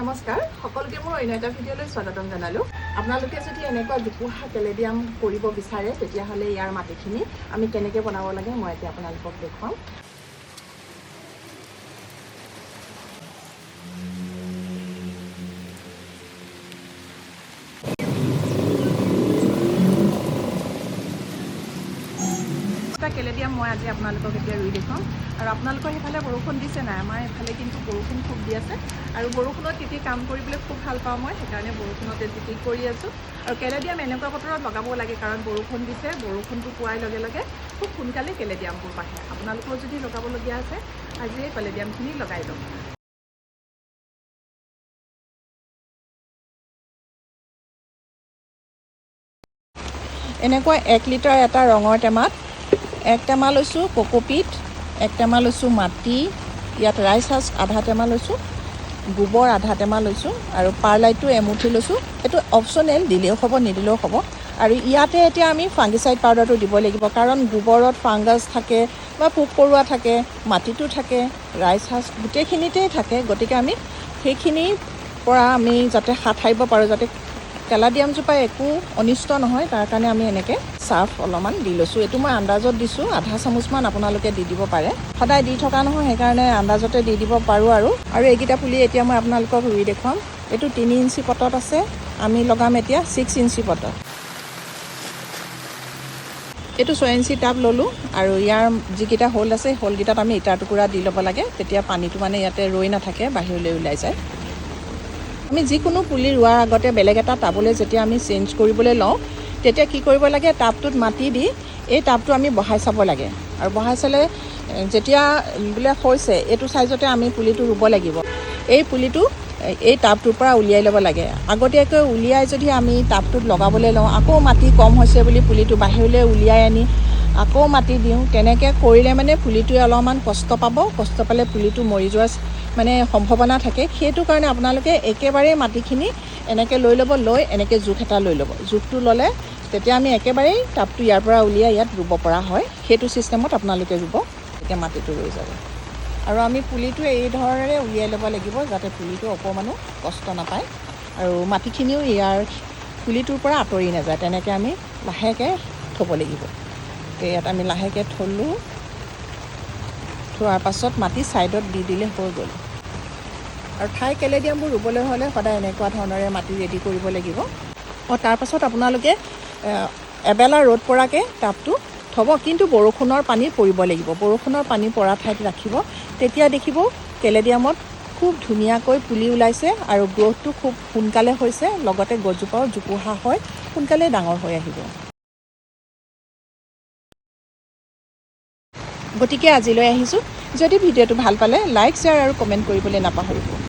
নমস্কাৰ সকলোকে মোৰ অন্য এটা ভিডিঅ'লৈ স্বাগতম জনালোঁ। আপোনালোকে যদি এনেকুৱা জোপোহা কেলেডিয়াম কৰিব বিচাৰে তেতিয়াহ'লে ইয়াৰ মাটিখিনি আমি কেনেকৈ বনাব লাগে মই এতিয়া আপোনালোকক দেখুৱাম। এটা কেলেডিয়াম মই আজি আপোনালোকক এতিয়া ৰুই দেখুৱাম। আৰু আপোনালোকৰ সেইফালে বৰষুণ দিছে নাই? আমাৰ এইফালে কিন্তু বৰষুণ খুব দি আছে। আৰু বৰষুণত তিতি কাম কৰিবলৈ খুব ভাল পাওঁ মই সেইকাৰণে বৰষুণতে তিতি কৰি আছোঁ। আৰু কেলেডিয়াম এনেকুৱা বতৰত লগাব লাগে কাৰণ বৰষুণ দিছে বৰষুণটো পোৱাৰ লগে লগে খুব সোনকালে কেলেডিয়ামবোৰ বাঢ়ে। আপোনালোকেও যদি লগাবলগীয়া আছে আজিয়ে কেলেডিয়ামখিনি লগাই লওক এনেকুৱা এক লিটাৰ এটা ৰঙৰ টেমাত এক টেমা লৈছোঁ কক'পিট এক টেমা লৈছোঁ মাটি ইয়াত ৰাইচ সাজ আধা টেমা লৈছোঁ গোবৰ আধা টেমা লৈছোঁ আৰু পাৰলাইটটো এমুঠি লৈছোঁ। এইটো অপশ্যনেল দিলেও হ'ব নিদিলেও হ'ব। আৰু ইয়াতে এতিয়া আমি ফাংগিচাইড পাউডাৰটো দিব লাগিব কাৰণ গোবৰত ফাংগাছ থাকে বা পোক পৰুৱা থাকে মাটিতো থাকে ৰাইচ সাজ গোটেইখিনিতেই থাকে। গতিকে আমি সেইখিনিৰ পৰা আমি যাতে হাত সাৰিব পাৰোঁ যাতে কেলাডিয়ামজোপা একো অনিষ্ট নহয় তাৰ কাৰণে আমি এনেকৈ চাৰ্ফ অলপমান দি লৈছোঁ। এইটো মই আন্দাজত দিছোঁ আধা চামুচমান আপোনালোকে দি দিব পাৰে। সদায় দি থকা নহয় সেইকাৰণে আন্দাজতে দি দিব পাৰোঁ আৰু। আৰু এইকেইটা পুলি এতিয়া মই আপোনালোকক ৰুই দেখুৱাম। এইটো তিনি ইঞ্চি পটত আছে আমি লগাম এতিয়া ছিক্স ইঞ্চি পটত এইটো ছয় ইঞ্চি টাব ল'লোঁ আৰু ইয়াৰ যিকেইটা হোল আছে হোলকেইটাত আমি ইটাৰ টুকুৰা দি ল'ব লাগে। তেতিয়া পানীটো মানে ইয়াতে ৰৈ নাথাকে বাহিৰলৈ ওলাই যায়। আমি যিকোনো পুলি ৰোৱাৰ আগতে বেলেগ এটা টাবলৈ যেতিয়া আমি চেঞ্জ কৰিবলৈ লওঁ, তেতিয়া কি কৰিব লাগে, টাবটোত মাটি দি এই টাবটো আমি বহাই চাব লাগে। আৰু বহাই চালে যেতিয়া বোলে হৈছে, এইটো চাইজতে আমি পুলিটো ৰুব লাগিব। এই পুলিটো এই টাবটোৰ পৰা উলিয়াই ল'ব লাগে। আগতীয়াকৈ উলিয়াই যদি আমি টাবটোত লগাবলৈ লওঁ, আকৌ মাটি কম হৈছে বুলি পুলিটো বাহিৰলৈ উলিয়াই আনি আকৌ মাটি দিওঁ, তেনেকৈ কৰিলে মানে পুলিটোৱে অলপমান কষ্ট পাব, কষ্ট পালে পুলিটো মৰি যোৱাৰ মানে সম্ভাৱনা থাকে সেইটো কাৰণে আপোনালোকে একেবাৰেই মাটিখিনি এনেকৈ লৈ ল'ব লৈ এনেকৈ জোখ এটা লৈ ল'ব। জোখটো ল'লে তেতিয়া আমি একেবাৰেই টাবটো ইয়াৰ পৰা উলিয়াই ইয়াত ৰুব পৰা হয়। সেইটো ছিষ্টেমত আপোনালোকে ৰুব তেতিয়া মাটিটো ৰৈ যাব। আৰু আমি পুলিটো এই ধৰণেৰে উলিয়াই ল'ব লাগিব যাতে পুলিটো অকণমানো কষ্ট নাপায়। আৰু মাটিখিনিও ইয়াৰ পুলিটোৰ পৰা আঁতৰি নাযায় তেনেকৈ আমি লাহেকৈ থ'ব লাগিব। ইয়াত আমি লাহেকৈ থ'লোঁ। থোৱাৰ পাছত মাটি ছাইডত দি দিলে হৈ গ'ল। আৰু ঠাই কেলেডিয়ামবোৰ ৰুবলৈ হ'লে সদায় এনেকুৱা ধৰণেৰে মাটি ৰেডি কৰিব লাগিব। অঁ তাৰপাছত আপোনালোকে এবেলা ৰ'দ পৰাকৈ টাবটো থ'ব কিন্তু বৰষুণৰ পানী পৰিব লাগিব। বৰষুণৰ পানী পৰা ঠাইত ৰাখিব। তেতিয়া দেখিব কেলেডিয়ামত খুব ধুনীয়াকৈ পুলি ওলাইছে আৰু গ্ৰ'থটো খুব সোনকালে হৈছে লগতে গছজোপাও জোপোহা হয় সোনকালে ডাঙৰ হৈ আহিব। গতিকে আজিলৈ আহিছোঁ। যদি ভিডিঅ'টো ভাল পালে লাইক শ্বেয়াৰ আৰু কমেণ্ট কৰিবলৈ নাপাহৰিব।